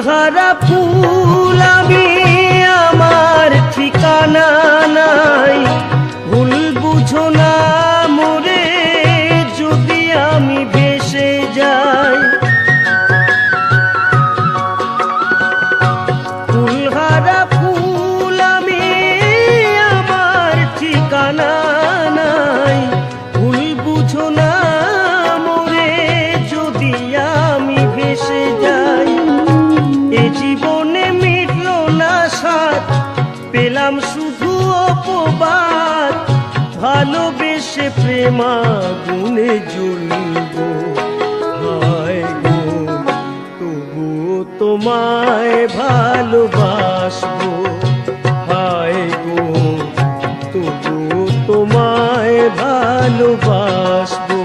ফুলহারা ফুল, আমি আমার ঠিকানা নাই। ভুল বুঝো না মোরে, যদি আমি ভেসে যাই। ফুলহারা ফুল, আমি আমার ঠিকানা জীবনে মিটল না সাত পেলাম শুধু অপবাদ। ভালোবেসে প্রেমা গুনে জুলব তবু তোমায় ভালোবাসব। তবু তোমায় ভালোবাসবো।